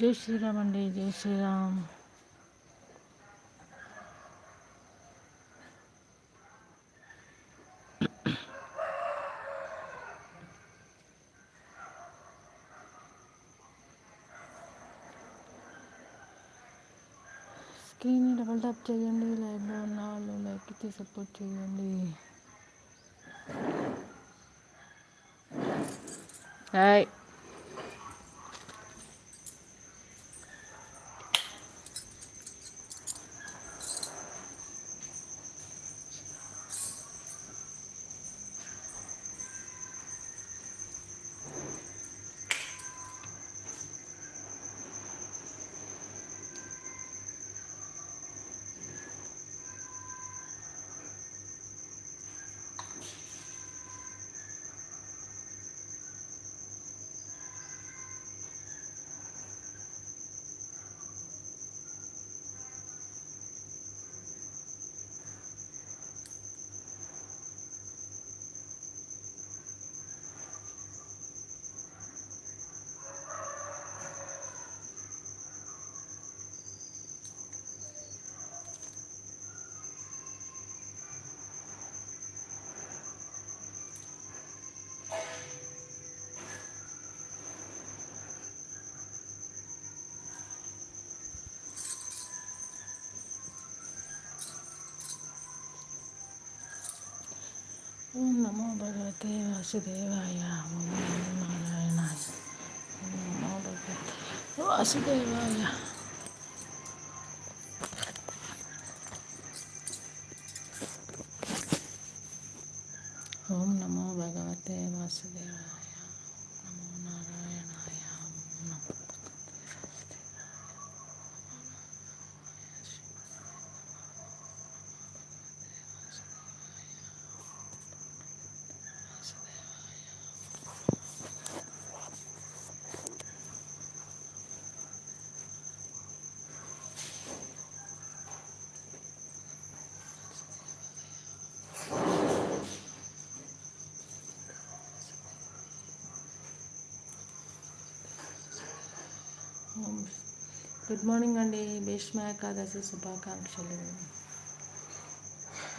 జై శ్రీరామ్ అండి జై శ్రీరామ్. స్క్రీన్ డబల్ ట్యాప్ చేయండి లైవ్లో ఉన్న వాళ్ళు లైక్ ఇచ్చి సపోర్ట్ చేయండి. హాయ్. ఓం నమో భగవతే వాసుదేవాయ ఓం నమో నారాయణాయ ఓం నమో భగవతే వాసుదేవాయ ఓం నమో భగవతే వాసుదేవాయ నమో నారాయణాయ ఓం నమో గుడ్ మార్నింగ్ అండి. భీష్మ ఏకాదశి శుభాకాంక్షలు.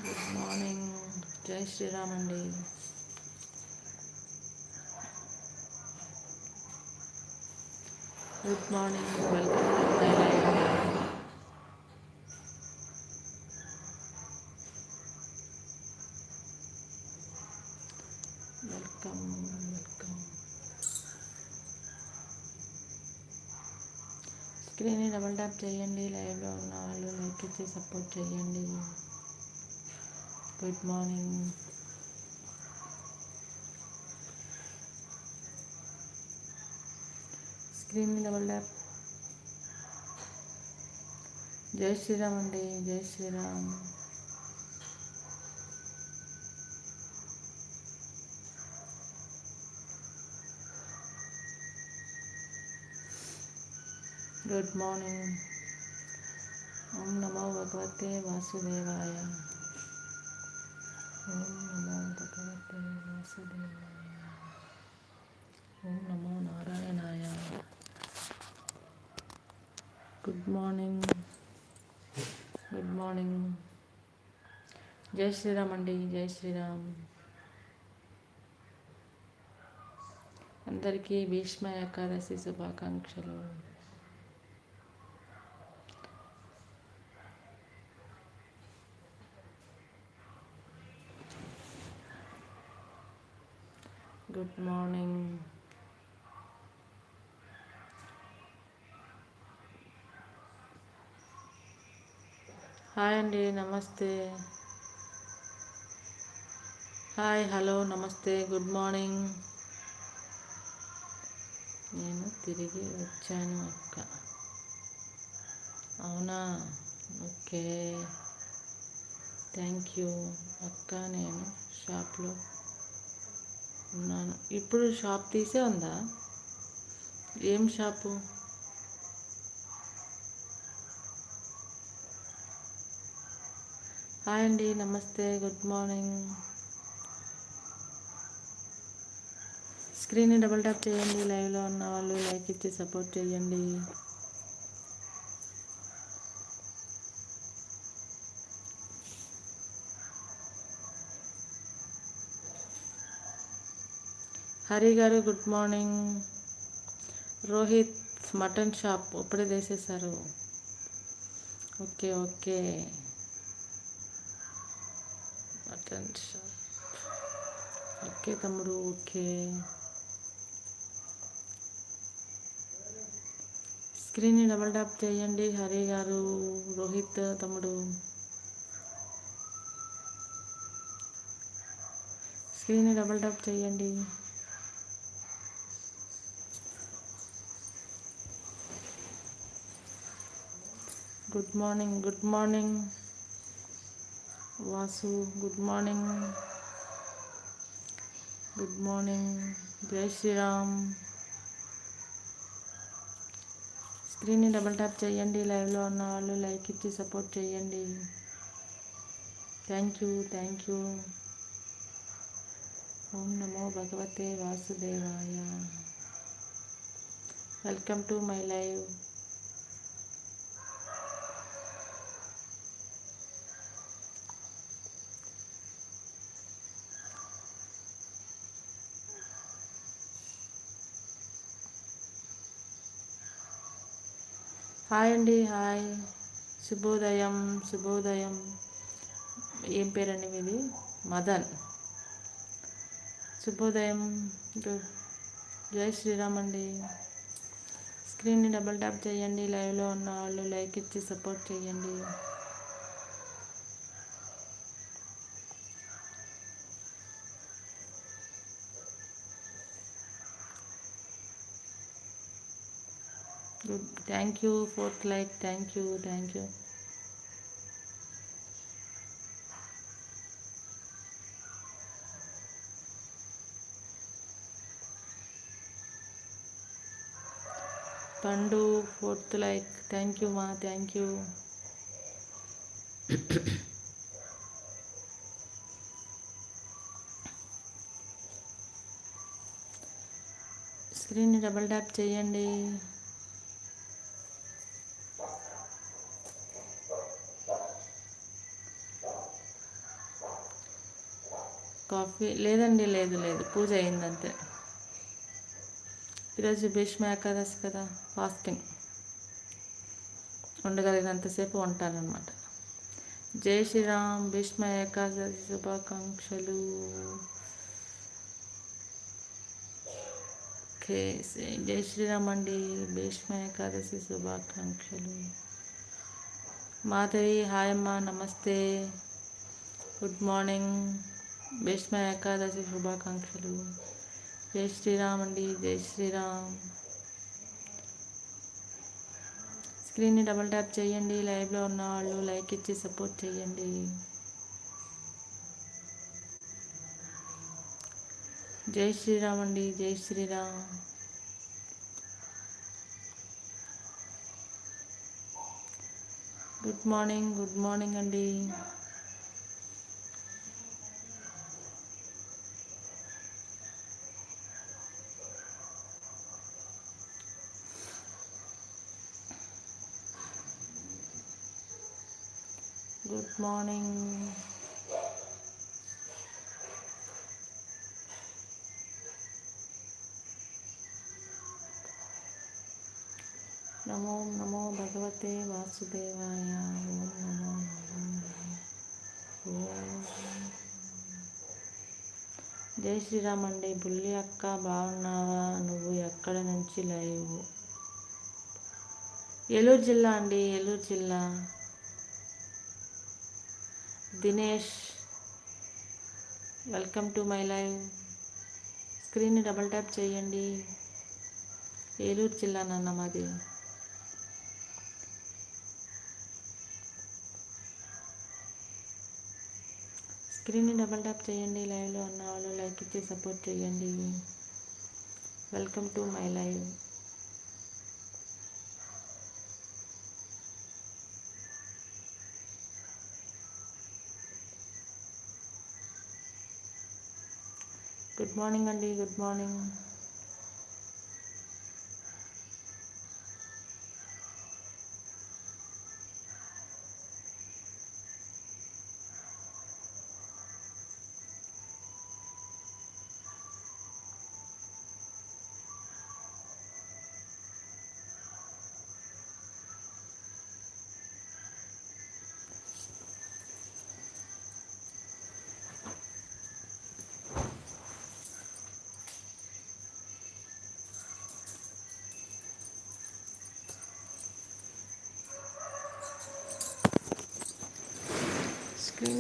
Good morning. జై శ్రీరామ్ అండి. Good morning. Welcome to my welcome welcome స్క్రీన్ని double tap చేయండి లైవ్లో ఉన్న వాళ్ళు లైక్ ఇచ్చి సపోర్ట్ చేయండి. గుడ్ మార్నింగ్ స్క్రీన్ని డబుల్ ట్యాప్ జై శ్రీరామ్ అండి జై శ్రీరామ్. గుడ్ మార్నింగ్ ఓం నమో భగవతే వాసుదేవాయ ఓం నమో భగవతే వాసుదేవాయ ఓం నమో నారాయణాయ గుడ్ మార్నింగ్ గుడ్ మార్నింగ్ జై శ్రీరామ్ అండి జై శ్రీరామ్ అందరికీ భీష్మ ఏకాదశి శుభాకాంక్షలు గుడ్ మార్నింగ్ హాయ్ అండి నమస్తే. హాయ్ హలో నమస్తే గుడ్ మార్నింగ్ నేను తిరిగి వచ్చాను అక్క. అవునా? ఓకే. థ్యాంక్ యూ అక్క నేను షాప్లో ఉన్నాను ఇప్పుడు షాప్ తీసే ఉందా? ఏం షాపు? హాయ్ అండి నమస్తే గుడ్ మార్నింగ్. స్క్రీన్ని డబుల్ ట్యాప్ చేయండి లైవ్లో ఉన్న వాళ్ళు లైక్ ఇచ్చి సపోర్ట్ చేయండి. హరి గారు good morning. Rohit mutton shop ఇప్పుడే తీసేశారు. Okay okay. Mutton shop. Okay తమ్ముడు ఓకే. స్క్రీన్ని డబల్ ట్యాప్ చేయండి హరి గారు రోహిత్ తమ్ముడు. స్క్రీన్ని డబల్ ట్యాప్ చేయండి. Good morning good morning Vasu good morning good morning జై శ్రీరామ్ స్క్రీన్ని డబల్ ట్యాప్ చేయండి లైవ్లో ఉన్న వాళ్ళు లైక్ ఇచ్చి సపోర్ట్ చేయండి. థ్యాంక్ యూ థ్యాంక్ యూ ఓం నమో భగవతే వాసుదేవాయ. Welcome to my live hi అండి హాయ్. శుభోదయం శుభోదయం. ఏం పేరండి మీది? మదన్. శుభోదయం. జై శ్రీరామ్ అండి. స్క్రీన్ని డబుల్ ట్యాప్ చేయండి లైవ్లో ఉన్న వాళ్ళు లైక్ ఇచ్చి సపోర్ట్ చేయండి. Good thank you fourth like thank you thank you పండు ఫోర్త్ లైక్ థ్యాంక్ యూ మా థ్యాంక్ యూ స్క్రీన్ని డబల్ ట్యాప్ చేయండి. కాఫీ లేదండి లేదు లేదు. పూజ అయిందంతే. ఈరోజు భీష్మ ఏకాదశి కదా ఫాస్టింగ్. ఉండగలిగినంతసేపు ఉంటానన్నమాట. జై శ్రీరామ్ భీష్మ ఏకాదశి శుభాకాంక్షలు. ఓకే జై శ్రీరామ్ అండి. భీష్మ ఏకాదశి శుభాకాంక్షలు. మాధవి హాయ్ అమ్మ నమస్తే. Good morning. భీష్మ ఏకాదశి శుభాకాంక్షలు. జై శ్రీరామ్ అండి జై శ్రీరామ్. స్క్రీన్ని డబుల్ ట్యాప్ చేయండి లైవ్లో ఉన్న వాళ్ళు లైక్ ఇచ్చి సపోర్ట్ చేయండి. జై శ్రీరామ్ అండి జై Shriram. Good morning good morning అండి. గుడ్ మార్నింగ్ నమో నమో భగవతే వాసుదేవాయ ఓం నమో జై శ్రీరామ్ అండి. బుల్లి అక్క బాగున్నావా? నువ్వు ఎక్కడ నుంచి లైవ్? ఏలూరు జిల్లా అండి ఏలూరు జిల్లా. Dinesh welcome to my live. స్క్రీన్ని double tap చేయండి. ఏలూరు జిల్లా నాన్న మాది. స్క్రీన్ని డబల్ ట్యాప్ చేయండి. లైవ్లో ఉన్న వాళ్ళు లైక్ ఇచ్చి సపోర్ట్ చేయండి. Welcome to my live. Good morning అండి గుడ్ మార్నింగ్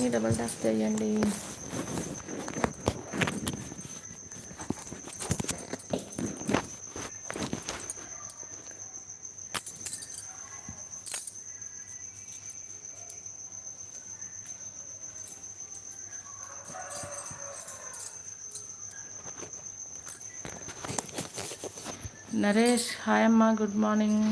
స్క్రీన్ని డబల్ ట్యాప్ చేయండి. నరేష్ హాయ్ అమ్మా good morning.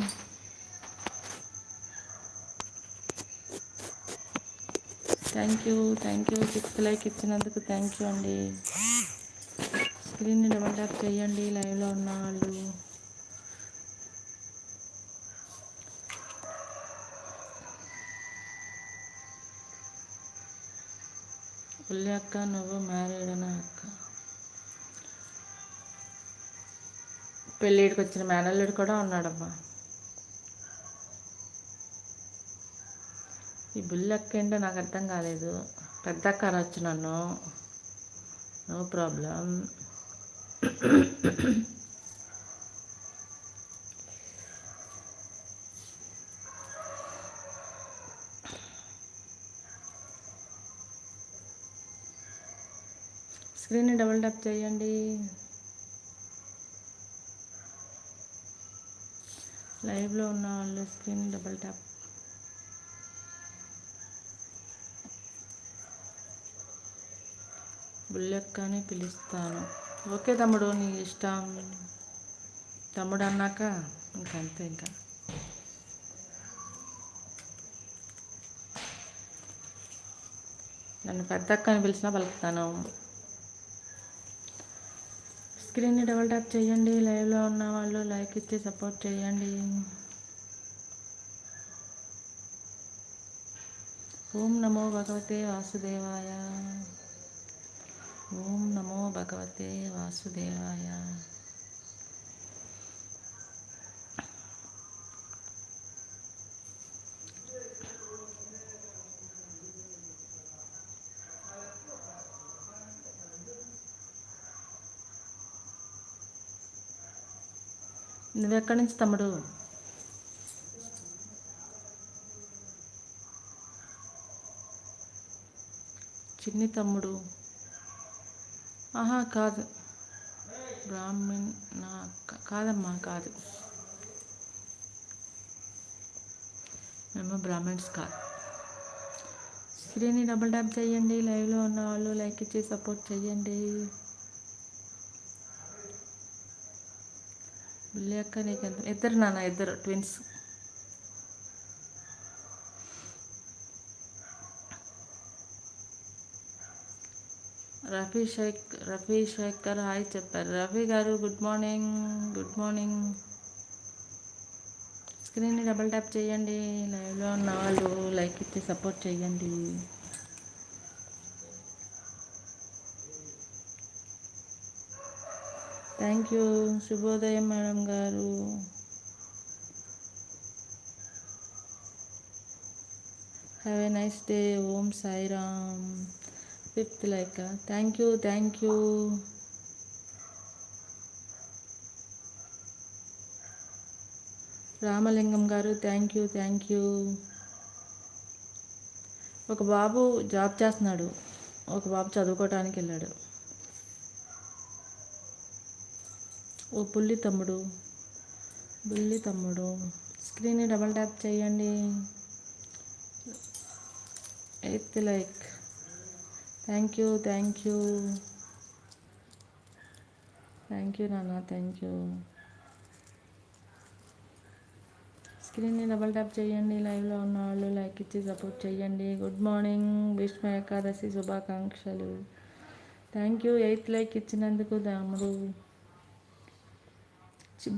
Thank you thank you sixth like ఇచ్చినందుకు థ్యాంక్ యూ అండి. స్క్రీన్ని డబల్ ట్యాప్ చేయండి లైవ్లో ఉన్న వాళ్ళు. ఉల్లి అక్క నువ్వు మ్యారీడనా అక్క. పెళ్ళిడికి వచ్చిన మేనల్లుడు కూడా ఉన్నాడమ్మా. ఈ బిల్లు ఎక్కేంటో నాకు అర్థం కాలేదు. పెద్ద కార్ అనొచ్చు నన్ను. No problem. స్క్రీన్ డబుల్ టప్ చేయండి. లైవ్లో ఉన్న వాళ్ళు స్క్రీన్ డబుల్ ట్యాప్ బుల్లెక్క అని పిలుస్తాను. ఓకే తమ్ముడు నీ ఇష్టం. తమ్ముడు అన్నాక ఇంకంతే ఇంకా. నన్ను పెద్దక్క అని పిలిచినా పలుకుతాను. స్క్రీన్ని డబుల్ ట్యాప్ చేయండి. లైవ్లో ఉన్న వాళ్ళు లైక్ ఇచ్చి సపోర్ట్ చేయండి. ఓం నమో భగవతే వాసుదేవాయ. ఓం నమో భగవతే వాసుదేవాయ. నువ్వెక్కడి నుంచి తమ్ముడు? చిన్ని తమ్ముడు. ఆహా కాదు. బ్రాహ్మణ్ నా కాదమ్మా కాదు. మేము బ్రాహ్మణ్స్ కాదు. స్క్రీన్ని డబుల్ ట్యాప్ చేయండి లైవ్లో ఉన్న వాళ్ళు లైక్ ఇచ్చి సపోర్ట్ చేయండి. బిల్లి అక్క నీకు ఎంత ఇద్దరు నాన్న ఇద్దరు ట్విన్స్. రఫీ షేక్ రఫీ శేఖర్ హాయ్ చెప్పారు. Rafi garu good morning good morning స్క్రీన్ని double tap చేయండి. లైవ్లో ఉన్న వాళ్ళు లైక్ ఇచ్చి సపోర్ట్ చేయండి. థ్యాంక్ యూ శుభోదయం మేడం గారు. Have a nice day Om Sairam fifth like thank you thank you Ramalingam garu thank you thank you ఒక బాబు జాబ్ చేస్తున్నాడు. ఒక బాబు చదువుకోవటానికి వెళ్ళాడు. ఓ పుల్లి తమ్ముడు. బుల్లి తమ్ముడు. స్క్రీన్ని డబల్ ట్యాప్ చేయండి. Eighth like thank you thank you thank you నాన్న థ్యాంక్ యూ స్క్రీన్ని డబల్ ట్యాప్ చేయండి లైవ్లో ఉన్న వాళ్ళు లైక్ ఇచ్చి సపోర్ట్ చేయండి. గుడ్ మార్నింగ్ విష్ణు ఏకాదశి శుభాకాంక్షలు. థ్యాంక్ యూ ఎయిత్ లైక్ ఇచ్చినందుకు దాముడు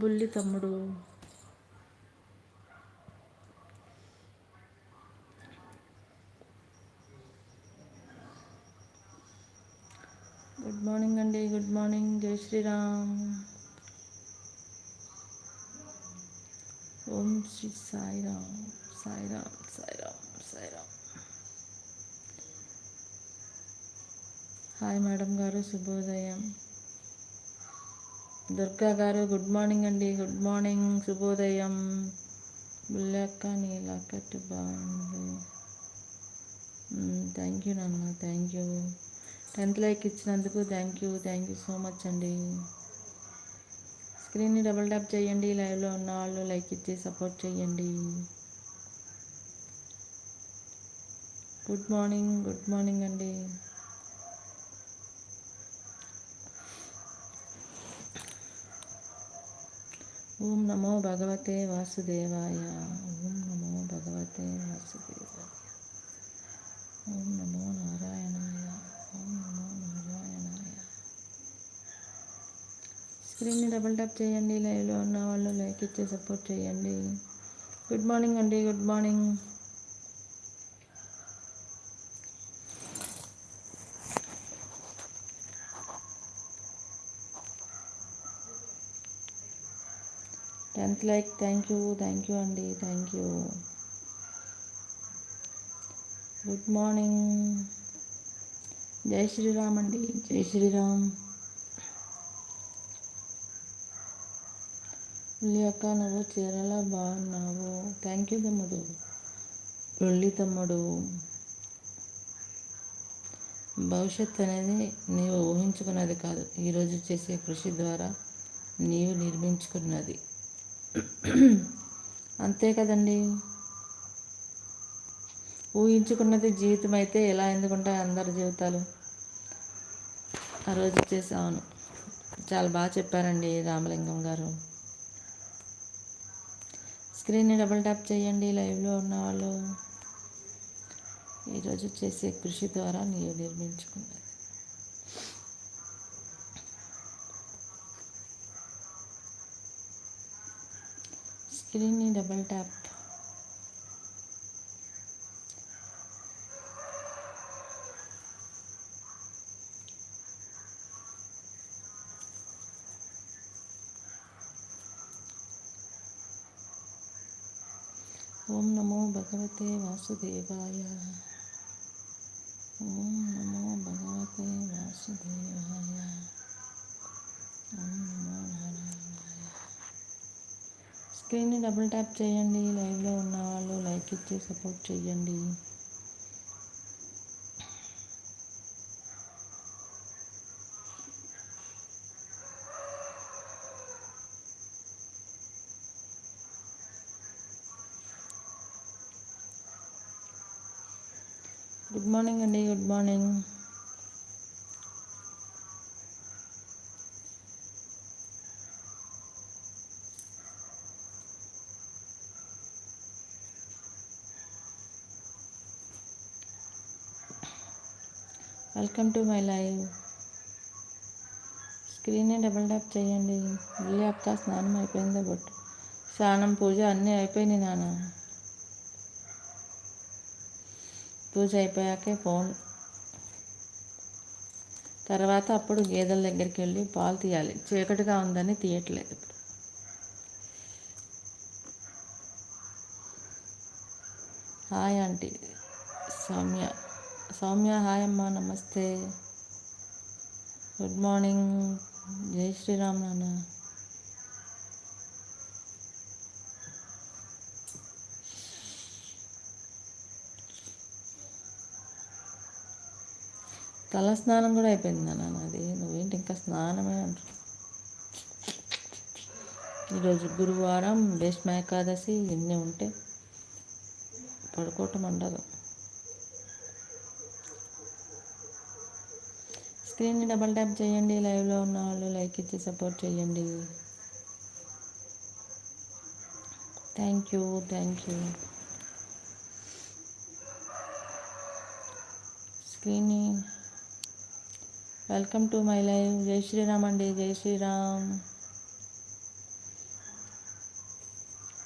బుల్లి తమ్ముడు. గుడ్ మార్నింగ్ అండి గుడ్ మార్నింగ్ జై శ్రీరామ్. ఓం శ్రీ సాయిరామ్ సాయిరామ్ సాయిరామ్ సాయిరామ్. హాయ్ మేడం గారు శుభోదయం. దుర్గా గారు గుడ్ మార్నింగ్ అండి గుడ్ మార్నింగ్ శుభోదయం. బుల్లక్క నీలా లాకెట్ బాగుంది థ్యాంక్ యూ నాన్న థ్యాంక్ యూ టెన్త్ లైక్ ఇచ్చినందుకు thank you thank you so much అండి. స్క్రీన్ని డబుల్ ట్యాప్ చేయండి లైవ్లో ఉన్న వాళ్ళు లైక్ ఇచ్చి సపోర్ట్ చేయండి. గుడ్ మార్నింగ్ గుడ్ మార్నింగ్ అండి. ఓం నమో భగవతే వాసుదేవాయ ఓం నమో భగవతే వాసుదేవాయ ఓం నమో నారాయణాయ ఓం నమో నారాయణాయ స్క్రీన్ని డబుల్ ట్యాప్ చేయండి లైవ్లో ఉన్న వాళ్ళు లైక్ ఇచ్చి సపోర్ట్ చేయండి. గుడ్ మార్నింగ్ అండి good morning. Tenth like thank you thank you అండి థ్యాంక్ యూ. Good morning. జై శ్రీరామ్ అండి జై శ్రీరామ్. ఉల్లి అక్క నువ్వు చీరలా బాగున్నావు. థ్యాంక్ యూ తమ్ముడు. ఉల్లి తమ్ముడు. భవిష్యత్ అనేది నీవు ఊహించుకున్నది కాదు. ఈరోజు చేసే కృషి ద్వారా నీవు నిర్మించుకున్నది. అంతే కదండి? ఊహించుకున్నది జీవితం అయితే ఎలా ఎందుకుంటాయి అందరి జీవితాలు? ఆ రోజు చేసాను చాలా బాగా చెప్పారండి రామలింగం గారు. స్క్రీన్ని డబుల్ ట్యాప్ చేయండి లైవ్లో ఉన్న వాళ్ళు. ఈరోజు చేసే కృషి ద్వారా నీవు నిర్మించుకున్నది స్క్రీన్ని డబుల్ ట్యాప్ ఓం నమో భగవతే వాసుదేవాయ. ఓం నమో భగవతే వాసుదేవాయ. ఓం నమో నారాయణాయ. స్క్రీన్ని డబుల్ ట్యాప్ చేయండి లైవ్లో ఉన్న వాళ్ళు లైక్ ఇచ్చి సపోర్ట్ చేయండి గుడ్ మార్నింగ్ అండి good morning welcome to my live స్క్రీన్ని double tap చేయండి. మళ్ళీ అక్క స్నానం అయిపోయిందో బట్ స్నానం పూజ అన్నీ అయిపోయినాయి నాన్న. పూజ అయిపోయాకే ఫోన్ తర్వాత అప్పుడు గేదెల దగ్గరికి వెళ్ళి పాలు తీయాలి. చీకటిగా ఉందని తీయట్లేదు ఇప్పుడు hi aunty. Soumya. Soumya hi అమ్మ నమస్తే. Good morning. జై శ్రీరామ్ నాన్న. తల స్నానం కూడా అయిపోయింది నాన్న నాది. నువ్వేంటి ఇంకా స్నానమే అంటారు ఈరోజు గురువారం భీష్మ ఏకాదశి ఇన్ని ఉంటే పడుకోవటం ఉండదు స్క్రీన్ని డబల్ ట్యాప్ చేయండి లైవ్లో ఉన్న వాళ్ళు లైక్ ఇచ్చి సపోర్ట్ చేయండి. Thank you thank you. స్క్రీన్ని welcome to my live. జై శ్రీరామ్ అండి. జై శ్రీరామ్.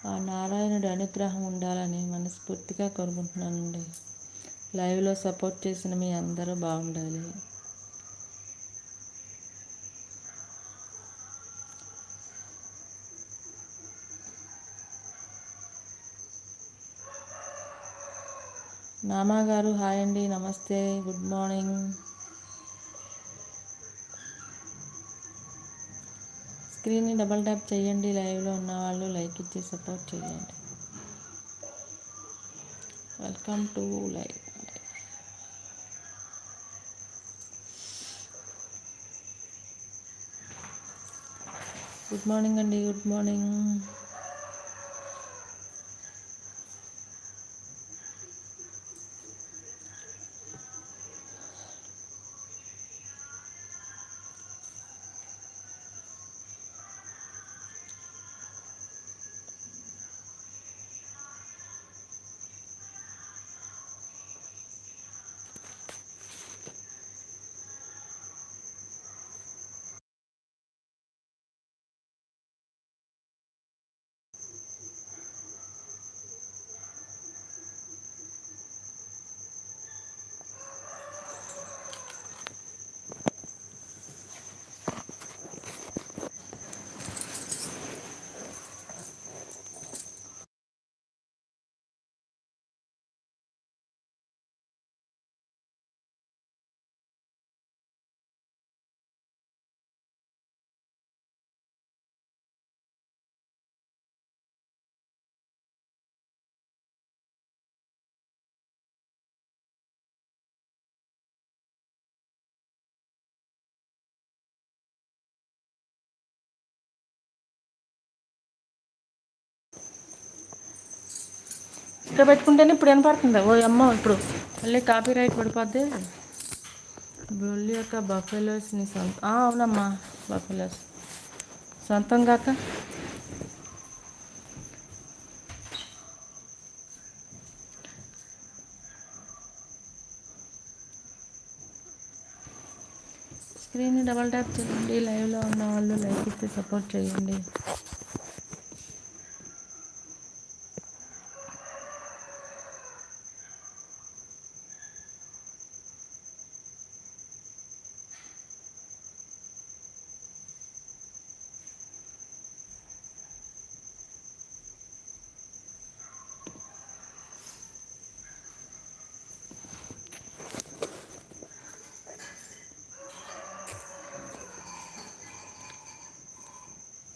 ఆ నారాయణుడి అనుగ్రహం ఉండాలని మనస్ఫూర్తిగా కోరుకుంటున్నానండి. లైవ్లో సపోర్ట్ చేసిన మీ అందరూ బాగుండాలి. నామాగారు హాయ్ అండి. నమస్తే. Good morning. స్క్రీన్ని డబల్ ట్యాప్ చేయండి. లైవ్లో ఉన్న వాళ్ళు లైక్ ఇచ్చి సపోర్ట్ చేయండి. Welcome to live. Good morning అండి. Good morning. ఇక్కడ పెట్టుకుంటేనే ఇప్పుడు వినపడుతుంది ఓ అమ్మ ఇప్పుడు మళ్ళీ కాపీ రైట్ పడిపోద్ది. బొల్లి యొక్క బఫెలోస్ నీ సొంత అవునమ్మా బఫెలోస్. సొంతం కాక స్క్రీన్ డబల్ ట్యాప్ చేయండి. లైవ్లో ఉన్న వాళ్ళు లైక్ ఇస్తే సపోర్ట్ చేయండి.